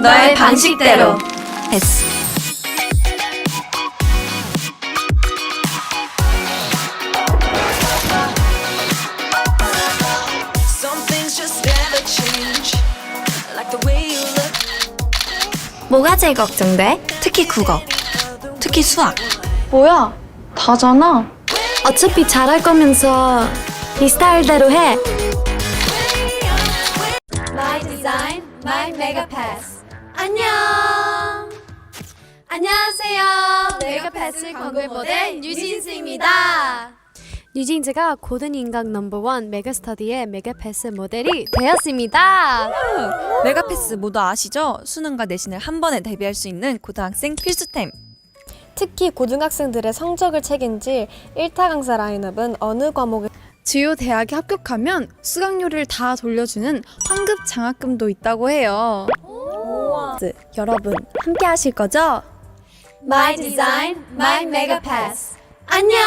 너의 방식대로. S. 뭐가 제일 걱정돼? 특히 국어. 특히 수학. 뭐야? 다잖아. 어차피 잘할 거면서 네 스타일대로 해. My design, my mega pass. 안녕. 안녕하세요. 메가 패스 광고 모델 유진스입니다. 뉴진즈가 고든 인강 넘버원 메가스터디의 메가패스 모델이 되었습니다. 메가패스 모두 아시죠? 수능과 내신을 한 번에 대비할 수 있는 고등학생 필수템. 특히 고등학생들의 성적을 책임질 1타 강사 라인업은 어느 과목에 주요 대학에 합격하면 수강료를 다 돌려주는 환급 장학금도 있다고 해요. 여러분 함께 하실 거죠? My design, my mega pass. 안녕.